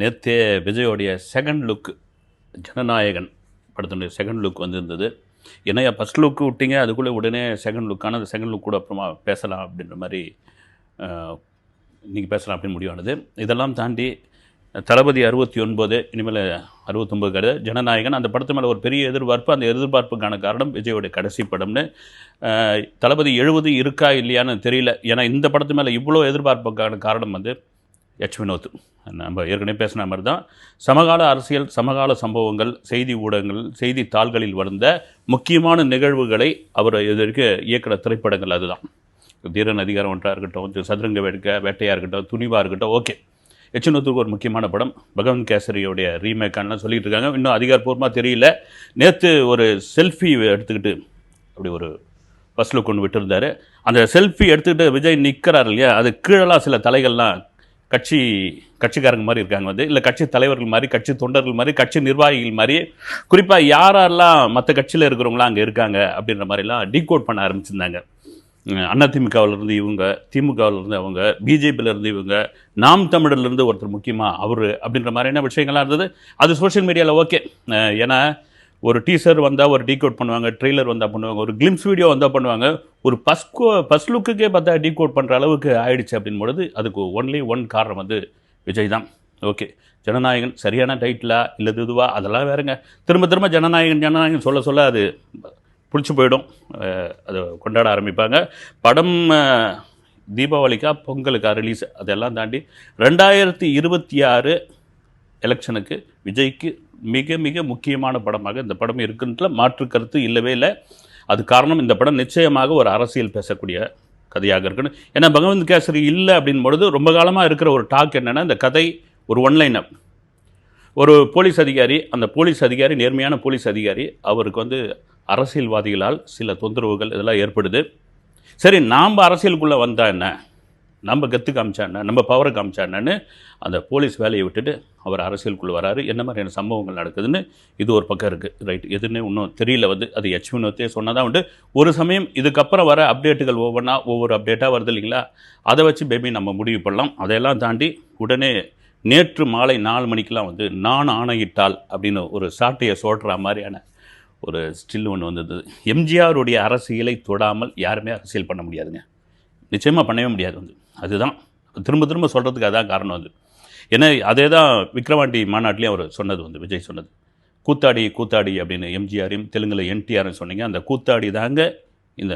நேற்றே விஜயோடைய second look Jananayagan படத்தினுடைய second look வந்திருந்தது. என்னையா ஃபஸ்ட் லுக் விட்டீங்க அதுக்குள்ளே உடனே செகண்ட் லுக்கான அந்த செகண்ட் லுக் கூட அப்புறமா பேசலாம் அப்படின்ற மாதிரி இன்றைக்கி பேசலாம் அப்படின்னு முடிவானது. இதெல்லாம் தாண்டி தளபதி அறுபத்தி ஒன்பது இனிமேல் அறுபத்தொம்பது கிடையாது. ஜனநாயகன் அந்த படத்து மேலே ஒரு பெரிய எதிர்பார்ப்பு அந்த எதிர்பார்ப்புக்கான காரணம் விஜயோடைய கடைசி படம்னு. தளபதி எழுபது இருக்கா இல்லையான்னு தெரியல. ஏன்னா இந்த படத்து மேலே இவ்வளோ எதிர்பார்ப்புக்கான காரணம் வந்து எச் வினோத் oh நம்ம ஏற்கனவே பேசின மாதிரி தான் சமகால அரசியல் சமகால சம்பவங்கள் செய்தி ஊடகங்கள் செய்தி தாள்களில் வந்த முக்கியமான நிகழ்வுகளை அவர் இதற்கு இயக்கிற திரைப்படங்கள் அதுதான். தீரன் அதிகாரம் ஒன்றாக இருக்கட்டும் சதுரங்க வேட்க வேட்டையாக இருக்கட்டும் துணிவாக இருக்கட்டும் ஓகே. எச்சனூத்துக்கு oh ஒரு முக்கியமான படம் பகவன் கேசரியோடைய ரீமேக்கான்லாம் சொல்லிகிட்டு இருக்காங்க. இன்னும் அதிகாரப்பூர்வமாக தெரியல. நேற்று ஒரு செல்ஃபி எடுத்துக்கிட்டு அப்படி ஒரு பஸ்ஸில் கொண்டு விட்டுருந்தாரு. அந்த செல்ஃபி எடுத்துக்கிட்டு விஜய் நிற்கிறார் இல்லையா? அது கீழெல்லாம் சில தலைகள்லாம் கட்சி கட்சிக்காரங்க மாதிரி இருக்காங்க வந்து இல்லை கட்சி தலைவர்கள் மாதிரி கட்சி தொண்டர்கள் மாதிரி கட்சி நிர்வாகிகள் மாதிரி குறிப்பாக யாரெல்லாம் மற்ற கட்சியில் இருக்கிறவங்களாம் அங்கே இருக்காங்க அப்படின்ற மாதிரிலாம் டீகோட் பண்ண ஆரம்பிச்சிருந்தாங்க. அதிமுகவில் இருந்து இவங்க திமுகவில் இருந்து அவங்க பிஜேபியில் இருந்து இவங்க நாம் தமிழர்லேருந்து ஒருத்தர் முக்கியமாக அவர் அப்படின்ற மாதிரியான விஷயங்கள்லாம் இருந்தது. அது சோஷியல் மீடியாவில் ஓகே ஏன்னா ஒரு டீசர் வந்தால் ஒரு டீகோட் பண்ணுவாங்க ட்ரெய்லர் வந்தால் பண்ணுவாங்க ஒரு கிளிம்ஸ் வீடியோ வந்தால் பண்ணுவாங்க. ஒரு ஃபஸ்ட் ஃபஸ்ட் லுக்குக்கே பார்த்தா டீகோட் பண்ணுற அளவுக்கு ஆயிடுச்சு அப்படின்பொழுது அதுக்கு ஒன்லி ஒன் காரணம் வந்து விஜய் தான். ஓகே ஜனநாயகன் சரியான டைட்டிலா இல்லை இதுவா அதெல்லாம் வேறுங்க. திரும்ப திரும்ப ஜனநாயகன் ஜனநாயகன் சொல்ல சொல்ல அது பிடிச்சி போயிடும். அதை கொண்டாட ஆரம்பிப்பாங்க. படம் தீபாவளிக்கா பொங்கலுக்கா ரிலீஸ் அதெல்லாம் தாண்டி ரெண்டாயிரத்தி இருபத்தி ஆறு எலெக்ஷனுக்கு விஜய்க்கு மிக மிக முக்கியமான படமாக இந்த படம் இருக்குன்ற மாற்று கருத்து இல்லவே இல்லை. அது காரணம் இந்த படம் நிச்சயமாக ஒரு அரசியல் பேசக்கூடிய கதையாக இருக்கணும். ஏன்னா பகவந்த் கேசரி இல்லை அப்படின் பொழுது ரொம்ப காலமாக இருக்கிற ஒரு டாக் என்னென்னா இந்த கதை ஒரு ஒன்லைன் ஒரு போலீஸ் அதிகாரி அந்த போலீஸ் அதிகாரி நேர்மையான போலீஸ் அதிகாரி அவருக்கு வந்து அரசியல்வாதிகளால் சில தொந்தரவுகள் இதெல்லாம் ஏற்படுது. சரி நாம் அரசியலுக்குள்ளே வந்தால் என்ன? நம்ம கத்து காமிச்சா என்ன? நம்ம பவரை காமிச்சா என்னன்னு அந்த போலீஸ் வேலையை விட்டுட்டு அவர் அரசியலுக்குள்ளே வராரு. என்ன மாதிரியான சம்பவங்கள் நடக்குதுன்னு இது ஒரு பக்கம் இருக்குது ரைட் எதுன்னு இன்னும் தெரியல வந்து. அது எச் வினோத்தே சொன்னதான் உண்டு. ஒரு சமயம் இதுக்கப்புறம் வர அப்டேட்டுகள் ஒவ்வொன்றா ஒவ்வொரு அப்டேட்டாக வருது இல்லைங்களா? அதை வச்சு பேபி நம்ம முடிவு பண்ணலாம். அதையெல்லாம் தாண்டி உடனே நேற்று மாலை நாலு மணிக்கெலாம் வந்து நான் ஆணையிட்டால் அப்படின்னு ஒரு சாட்டையை சோட்டுற மாதிரியான ஒரு ஸ்டில் ஒன்று வந்தது. எம்ஜிஆருடைய அரசியலை தொடாமல் யாருமே அரசியல் பண்ண முடியாதுங்க. நிச்சயமாக பண்ணவே முடியாது வந்து. அதுதான். திரும்ப திரும்ப சொல்கிறதுக்கு அதான் காரணம் வந்து ஏன்னா அதே தான் விக்ரவாண்டி மாநாட்டிலையும் அவர் சொன்னது வந்து விஜய் சொன்னது. கூத்தாடி கூத்தாடி அப்படின்னு எம்ஜிஆரையும் தெலுங்கில் என்டிஆர்னு சொன்னீங்க. அந்த கூத்தாடி தாங்க இந்த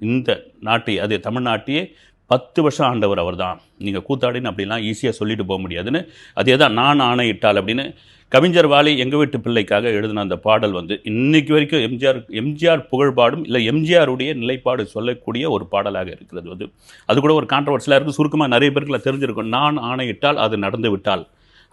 இந்த நாட்டை அது தமிழ்நாட்டையே பத்து வருஷம் ஆண்டவர் அவர் தான் நீங்கள் கூத்தாடின்னு அப்படிலாம் ஈஸியாக சொல்லிட்டு போக முடியாதுன்னு அதே தான் நான் ஆணையிட்டால் அப்படின்னு கவிஞர் வாலி எங்கள் வீட்டு பிள்ளைக்காக எழுதின அந்த பாடல் வந்து இன்றைக்கு வரைக்கும் எம்ஜிஆர் எம்ஜிஆர் புகழ்பாடும் இல்லை எம்ஜிஆருடைய நிலைப்பாடு சொல்லக்கூடிய ஒரு பாடலாக இருக்கிறது வந்து அது கூட ஒரு கான்ட்ரவர்சியாக இருக்குது சுருக்கமாக நிறைய பேருக்குலாம் தெரிஞ்சிருக்கும். நான் ஆணையிட்டால் அது நடந்து விட்டால்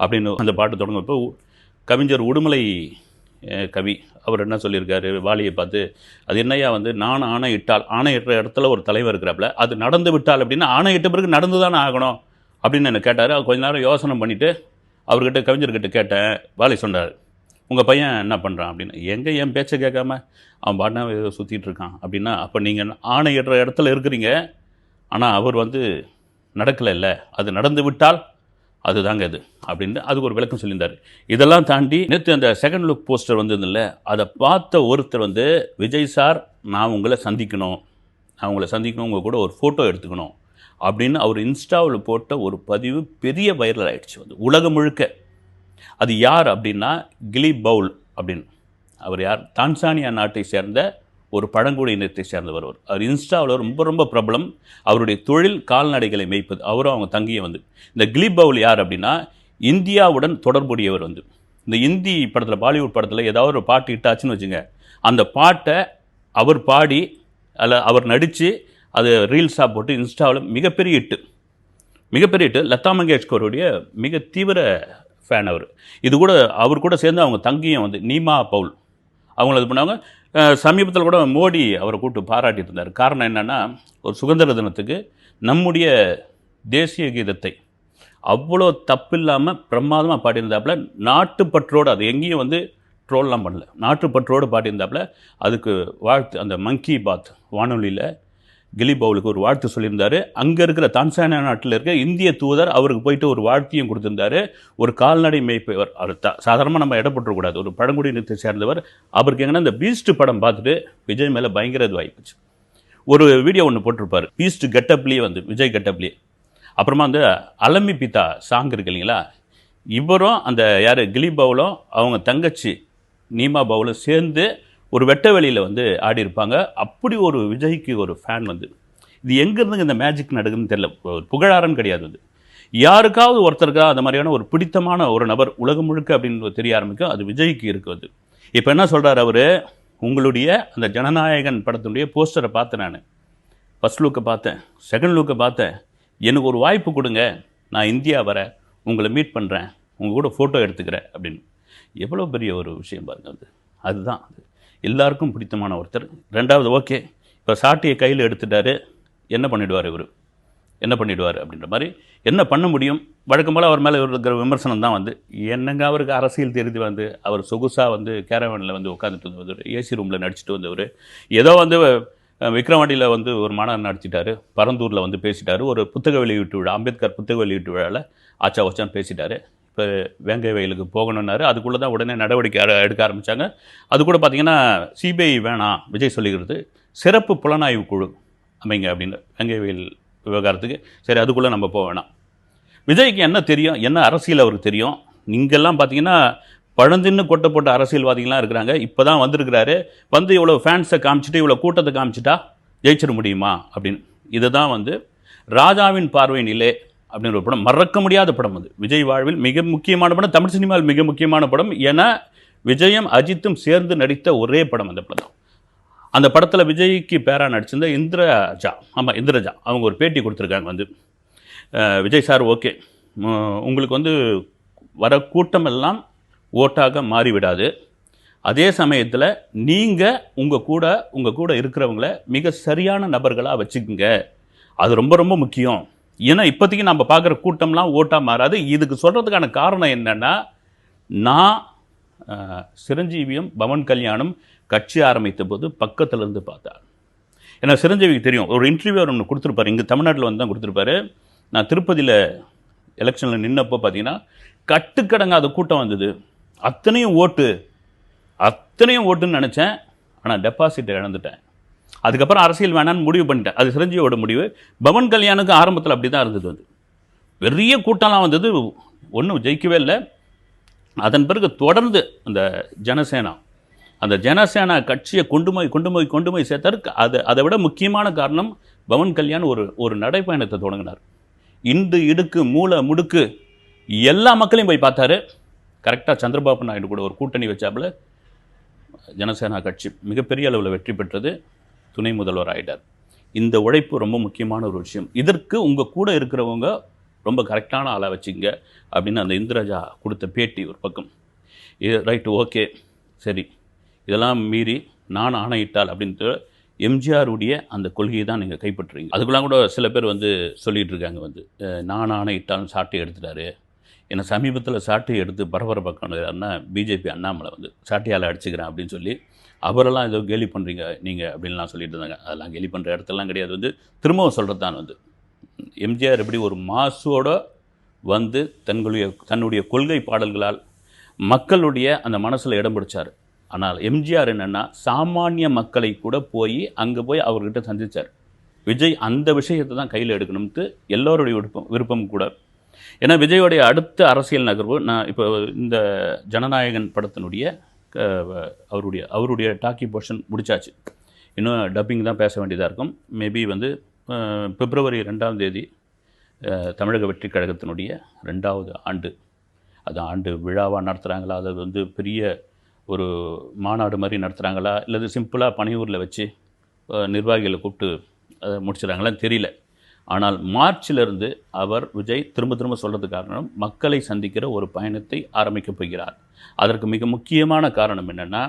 அப்படின்னு அந்த பாட்டு தொடங்கும் இப்போ கவிஞர் உடுமலை கவி அவர் என்ன சொல்லியிருக்காரு? வாலியை பார்த்து அது என்னையா வந்து நான் ஆணையிட்டால் ஆணையிட்ட இடத்துல ஒரு தலைவர் இருக்கிறாப்புல அது நடந்து விட்டால் அப்படின்னா ஆணையிட்ட பிறகு நடந்து தானே ஆகணும். அப்படின்னு என்ன கேட்டார். கொஞ்ச நேரம் யோசனை பண்ணிவிட்டு அவர்கிட்ட கவிஞர்கிட்ட கேட்டேன். வாலி சொன்னார் உங்கள் பையன் என்ன பண்ணுறான் அப்படின்னு. எங்கே என் பேச்சை கேட்காம அவன் பாட்டினா சுற்றிட்டு இருக்கான். அப்படின்னா அப்போ நீங்கள் ஆணையிடுற இடத்துல இருக்கிறீங்க. ஆனால் அவர் வந்து நடக்கலை இல்லை. அது நடந்து விட்டால் அதுதாங்க இது. அப்படின்னு அதுக்கு ஒரு விளக்கம் சொல்லியிருந்தார். இதெல்லாம் தாண்டி நேற்று அந்த செகண்ட் லுக் போஸ்டர் வந்ததில்ல அதை பார்த்த ஒருத்தர் வந்து விஜய் சார் நான் உங்களை சந்திக்கணும். நான் உங்களை சந்திக்கணும் உங்கள் கூட ஒரு ஃபோட்டோ எடுத்துக்கணும். அப்படின்னு அவர் இன்ஸ்டாவில் போட்ட ஒரு பதிவு பெரிய வைரல் ஆயிடுச்சு வந்து உலகம் முழுக்க. அது யார் அப்படின்னா கிலி பவுல் அப்படின்னு. அவர் யார்? தான்சானியா நாட்டை சேர்ந்த ஒரு பழங்குடி இனத்தை சேர்ந்தவர் அவர். அவர் இன்ஸ்டாவில் ரொம்ப ரொம்ப பிரபலம். அவருடைய தொழில் கால்நடைகளை மேய்ப்பது அவரும் அவங்க தங்கிய வந்து. இந்த கிலி பவுல் யார் அப்படின்னா இந்தியாவுடன் தொடர்புடையவர் வந்து. இந்த இந்தி படத்தில் பாலிவுட் படத்தில் ஏதாவது ஒரு பாட்டு இட்டாச்சுன்னு வச்சுங்க. அந்த பாட்டை அவர் பாடி அதில் அவர் நடித்து அது ரீல்ஸாக போட்டு இன்ஸ்டாவில் மிகப்பெரிய இட்டு மிகப்பெரிய இட்டு லதா மங்கேஷ்கருடைய மிக தீவிர ஃபேன் அவர். இது கூட அவர் கூட சேர்ந்து அவங்க தங்கியும் வந்து நீமா பவுல். அவங்கள இது பண்ணாங்க சமீபத்தில் கூட மோடி அவரை கூப்பிட்டு பாராட்டிட்டு இருந்தார். காரணம் என்னென்னா ஒரு சுதந்திர தினத்துக்கு நம்முடைய தேசிய கீதத்தை அவ்வளோ தப்பில்லாமல் பிரமாதமாக பாடியிருந்தாப்புல நாட்டுப்பற்றோடு அது எங்கேயும் வந்து ட்ரோல்லாம் பண்ணல. நாட்டுப்பற்றோடு பாடியிருந்தாப்புல அதுக்கு வாழ்த்து அந்த மங்கி பாத் வானொலியில் கிலி பவுலுக்கு ஒரு வாழ்த்து சொல்லியிருந்தார். அங்கே இருக்கிற தான்சானியா நாட்டில் இருக்க இந்திய தூதர் அவருக்கு போயிட்டு ஒரு வாழ்த்தையும் கொடுத்துருந்தாரு. ஒரு கால்நடை மேய்ப்பவர் அவர் த சாதாரணமாக நம்ம இடப்பட்டுறக்கூடாது ஒரு பழங்குடியினத்தை சேர்ந்தவர். அவருக்கு எங்கன்னா இந்த பீஸ்ட் படம் பார்த்துட்டு விஜய் மேலே பயங்கர இது வாய்ப்புச்சு ஒரு வீடியோ ஒன்று போட்டிருப்பார். பீஸ்ட் கெட்டப்லேயே வந்து விஜய் கெட்டப்லேயே. அப்புறமா அந்த அலமி பிதா சாங் இருக்கு இல்லைங்களா? இவரும் அந்த யார்? கிலி பவுலும் அவங்க தங்கச்சி நீமா பவுலும் சேர்ந்து ஒரு வெட்ட வெளியில் வந்து ஆடி இருப்பாங்க. அப்படி ஒரு விஜய்க்கு ஒரு ஃபேன் வந்து. இது எங்கேருந்து இந்த மேஜிக் நடக்குதுன்னு தெரியல. ஒரு புகழாரன்னு கிடையாது அது. யாருக்காவது ஒருத்தருக்கா அந்த மாதிரியான ஒரு பிடித்தமான ஒரு நபர் உலகம் முழுக்க அப்படின்னு தெரிய ஆரம்பிக்கும். அது விஜய்க்கு இருக்குது இப்போ என்ன சொல்கிறார் அவர்? உங்களுடைய அந்த ஜனநாயகன் படத்தினுடைய போஸ்டரை பார்த்தேன் நான். ஃபஸ்ட் லுக்கை பார்த்தேன். செகண்ட் லுக்கை பார்த்தேன். எனக்கு ஒரு வாய்ப்பு கொடுங்க. நான் இந்தியா வரேன் உங்களை மீட் பண்ணுறேன் உங்கள் கூட ஃபோட்டோ எடுத்துக்கிறேன் அப்படின்னு. எவ்வளோ பெரிய ஒரு விஷயம் பாருங்கள் அது. அதுதான் அது. எல்லாருக்கும் பிடித்தமான ஒருத்தர். ரெண்டாவது ஓகே இப்போ சாட்டியை கையில் எடுத்துட்டாரு. என்ன பண்ணிவிடுவார் இவர்? என்ன பண்ணிவிடுவார் அப்படின்ற மாதிரி என்ன பண்ண முடியும்? வழக்கம் போல் அவர் மேலே இருக்கிற விமர்சனம் தான் வந்து என்னங்க அவருக்கு அரசியல் தெரிஞ்சு வந்து அவர் சொகுசாக வந்து கேரவனில் வந்து உட்காந்துட்டு வந்தவர் ஏசி ரூமில் நடிச்சிட்டு வந்தவர் ஏதோ வந்து விக்ரவாண்டியில் வந்து ஒரு மாநாடு நடத்திட்டார் பரந்தூரில் வந்து பேசிட்டார். ஒரு புத்தக வெளியீட்டு விழா அம்பேத்கர் புத்தக வெளியீட்டு விழாவில் ஆச்சா வச்சான் பேசிட்டார். இப்போ வேங்கை வயலுக்கு போகணுன்னாரு அதுக்குள்ளே தான் உடனே நடவடிக்கை எடுக்க ஆரம்பித்தாங்க அது கூட பார்த்தீங்கன்னா சிபிஐ வேணாம் விஜய் சொல்லிக்கிறது சிறப்பு புலனாய்வு குழு அமைங்க அப்படின்னு வேங்கை வயல் விவகாரத்துக்கு. சரி அதுக்குள்ளே நம்ம போக வேணாம். விஜய்க்கு என்ன தெரியும்? என்ன அரசியல் அவருக்கு தெரியும்? நீங்கள்லாம் பார்த்தீங்கன்னா பழந்தின்னு கொட்டை போட்ட அரசியல்வாதிகள்லாம் இருக்கிறாங்க. இப்போ தான் வந்திருக்கிறாரு. வந்து இவ்வளோ ஃபேன்ஸை காமிச்சிட்டு இவ்வளோ கூட்டத்தை காமிச்சிட்டா ஜெயிச்சிட முடியுமா? அப்படின்னு. இதுதான் வந்து ராஜாவின் பார்வை நிலை அப்படின்ற ஒரு படம். மறக்க முடியாத படம் அது. விஜய் வாழ்வில் மிக முக்கியமான படம். தமிழ் சினிமாவில் மிக முக்கியமான படம். ஏன்னா விஜயும் அஜித்தும் சேர்ந்து நடித்த ஒரே படம் அந்த படம் அந்த படத்தில் விஜய்க்கு பேரா நடிச்சிருந்த இந்திரஜா. ஆமாம் இந்திரஜா. அவங்க ஒரு பேட்டி கொடுத்துருக்காங்க வந்து. Vijay sir okay. உங்களுக்கு வந்து வர கூட்டமெல்லாம் ஓட்டாக மாறிவிடாது. அதே சமயத்தில் நீங்கள் உங்கள் கூட உங்கள் கூட இருக்கிறவங்கள மிக சரியான நபர்களாக வச்சுக்கோங்க. அது ரொம்ப ரொம்ப முக்கியம். ஏன்னா இப்போதைக்கு நம்ம பார்க்குற கூட்டம்லாம் ஓட்டாக மாறாது. இதுக்கு சொல்கிறதுக்கான காரணம் என்னென்னா நான் சிரஞ்சீவியும் பவன் கல்யாணம் கட்சி ஆரம்பித்த போது பக்கத்துலேருந்து இருந்து ஏன்னா சிரஞ்சீவிக்கு தெரியும். ஒரு இன்டர்வியூ ஒன்று கொடுத்துருப்பாரு. இங்கே தமிழ்நாட்டில் வந்து தான் கொடுத்துருப்பாரு. நான் திருப்பதியில் எலெக்ஷனில் நின்னப்போ பார்த்தீங்கன்னா கட்டுக்கடங்காத கூட்டம் வந்தது. அத்தனையும் ஓட்டு அத்தனையும் ஓட்டுன்னு நினச்சேன். ஆனால் டெபாசிட்டை இழந்துட்டேன். அதுக்கப்புறம் அரசியல் வேணான்னு முடிவு பண்ணிட்டேன். அது சிரஞ்சீவியோட முடிவு. பவன் கல்யாணுக்கு ஆரம்பத்தில் அப்படி தான் இருந்தது வந்து பெரிய கூட்டம்லாம் வந்தது ஒன்றும் ஜெயிக்கவே இல்லை. அதன் பிறகு தொடர்ந்து அந்த ஜனசேனா அந்த ஜனசேனா கட்சியை கொண்டு போய் கொண்டு போய் கொண்டு போய் சேர்த்தாருக்கு அது அதை விட முக்கியமான காரணம் பவன் கல்யாண் ஒரு ஒரு நடைப்பயணத்தை தொடங்கினார். இண்டு இடுக்கு மூளை முடுக்கு எல்லா மக்களையும் போய் பார்த்தாரு. கரெக்டாக சந்திரபாபு நாயுடு கூட ஒரு கூட்டணி வச்சாப்புல ஜனசேனா கட்சி மிகப்பெரிய அளவில் வெற்றி பெற்றது துணை முதல்வர் ஆகிட்டார் இந்த உழைப்பு ரொம்ப முக்கியமான ஒரு விஷயம். இதற்கு உங்கள் கூட இருக்கிறவங்க ரொம்ப கரெக்டான ஆளாக வச்சுங்க அப்படின்னு அந்த இந்திரஜா கொடுத்த பேட்டி ஒரு பக்கம். இது ரைட்டு ஓகே சரி. இதெல்லாம் மீறி நான் ஆணையிட்டால் அப்படின்ட்டு எம்ஜிஆருடைய அந்த கொள்கையை தான் நீங்கள் கைப்பற்றுறீங்க. அதுக்கெல்லாம் கூட சில பேர் வந்து சொல்லிகிட்டு இருக்காங்க வந்து. நான் ஆணையிட்டாலும் சாட்டை எடுத்துட்டாரு. என்னை சமீபத்தில் சாட்டை எடுத்து பரபரப்பாக்கான பிஜேபி அண்ணாமலை வந்து சாட்டையால் அடிச்சுக்கிறேன் அப்படின்னு சொல்லி அவரெல்லாம் ஏதோ கேலி பண்ணுறீங்க நீங்கள் அப்படின்லாம் சொல்லிட்டு இருந்தாங்க. அதெல்லாம் கேலி பண்ணுற இடத்தெல்லாம் கிடையாது. வந்து திரும்பவும் சொல்கிறது தான் வந்து. எம்ஜிஆர் எப்படி ஒரு மாசோட வந்து தங்களுடைய தன்னுடைய கொள்கை பாடல்களால் மக்களுடைய அந்த மனசில் இடம் பிடிச்சார். ஆனால் எம்ஜிஆர் என்னென்னா சாமானிய மக்களை கூட போய் அங்கே போய் அவர்கிட்ட சந்திச்சார். விஜய் அந்த விஷயத்தை தான் கையில் எடுக்கணும்ட்டு எல்லோருடைய விருப்பம் விருப்பம் கூட ஏன்னா விஜயோடைய அடுத்த அரசியல் நகர்வு நான் இப்போ இந்த ஜனநாயகன் படத்தினுடைய அவருடைய அவருடைய டாக்கி போர்ஷன் முடிச்சாச்சு. இன்னும் டப்பிங் தான் பேச வேண்டியதாக இருக்கும். மேபி வந்து பிப்ரவரி ரெண்டாம் தேதி தமிழக வெற்றி கழகத்தினுடைய ரெண்டாவது ஆண்டு. அது ஆண்டு விழாவாக நடத்துகிறாங்களா அது வந்து பெரிய ஒரு மாநாடு மாதிரி நடத்துகிறாங்களா இல்லது சிம்பிளாக பனையூரில் வச்சு நிர்வாகிகளை கூப்பிட்டு அதை முடிச்சுறாங்களான்னு தெரியல. ஆனால் மார்ச்சிலிருந்து அவர் விஜய் திரும்ப திரும்ப சொல்கிறது காரணம் மக்களை சந்திக்கிற ஒரு பயணத்தை ஆரம்பிக்கப் போகிறார். அதற்கு மிக முக்கியமான காரணம் என்னென்னா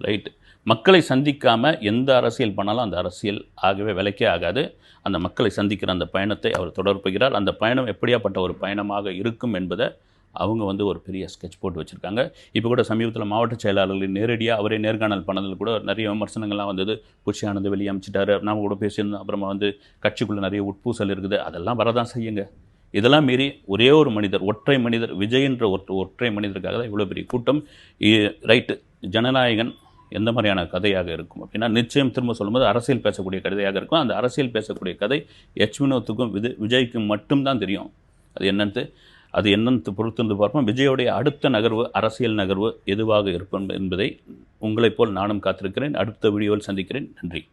ரைட் மக்களை சந்திக்காமல் எந்த அரசியல் பண்ணாலும் அந்த அரசியல் ஆகவே விலைக்கே ஆகாது. அந்த மக்களை சந்திக்கிற அந்த பயணத்தை அவர் தொடர்புகிறார் அந்த பயணம் எப்படியாப்பட்ட ஒரு பயணமாக இருக்கும் என்பதை அவங்க வந்து ஒரு பெரிய ஸ்கெட்ச் போட்டு வச்சுருக்காங்க. இப்போ கூட சமீபத்தில் மாவட்ட செயலாளர்கள் நேரடியாக அவரே நேர்காணல் பண்ணதில் கூட நிறைய விமர்சனங்கள்லாம் வந்தது. புஷியானது வெளியே அமைச்சிட்டாரு. நாம கூட பேசியிருந்தோம். அப்புறமா வந்து கட்சிக்குள்ளே நிறைய உட்பூசல் இருக்குது. அதெல்லாம் வரதான் செய்யுங்க. இதெல்லாம் மீறி ஒரே ஒரு மனிதர் ஒற்றை மனிதர் விஜய்ன்ற ஒரு ஒற்றை மனிதருக்காக தான் இவ்வளோ பெரிய கூட்டம். ரைட்டு. ஜனநாயகன் எந்த மாதிரியான கதையாக இருக்கும் அப்படின்னா நிச்சயம் திரும்ப சொல்லும்போது அரசியல் பேசக்கூடிய கதையாக இருக்கும். அந்த அரசியல் பேசக்கூடிய கதை எச் வினோத்துக்கும் விது விஜய்க்கும் மட்டும்தான் தெரியும். அது என்னன்ட்டு அது என்னென்று பொறுத்திருந்து பார்ப்போம். விஜயோடைய அடுத்த நகர்வு அரசியல் நகர்வு எதுவாக இருக்கும் என்பதை உங்களைப் போல் நானும் காத்திருக்கிறேன். அடுத்த வீடியோவில் சந்திக்கிறேன். நன்றி.